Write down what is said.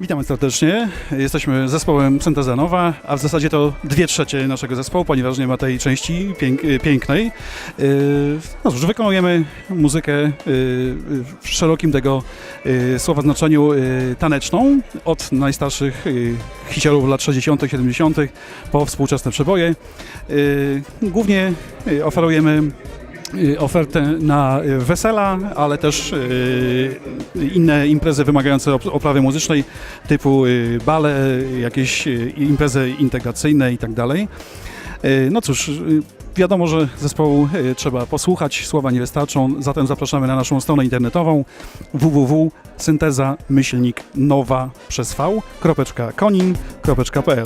Witamy serdecznie. Jesteśmy zespołem Synteza Nowa, a w zasadzie to dwie trzecie naszego zespołu, ponieważ nie ma tej części pięk, y, pięknej. Yy, No cóż, wykonujemy muzykę yy, w szerokim tego yy, słowa znaczeniu taneczną, od najstarszych hiciorów lat 60., 70., po współczesne przeboje. Głównie oferujemy y, ofertę na y, wesela, ale też y, inne imprezy wymagające op- oprawy muzycznej typu y, bale, jakieś y, imprezy integracyjne i tak. Y, No cóż, y, wiadomo, że zespołu y, trzeba posłuchać, słowa nie wystarczą, zatem zapraszamy na naszą stronę internetową www.synteza-nowa przez v.konin.pl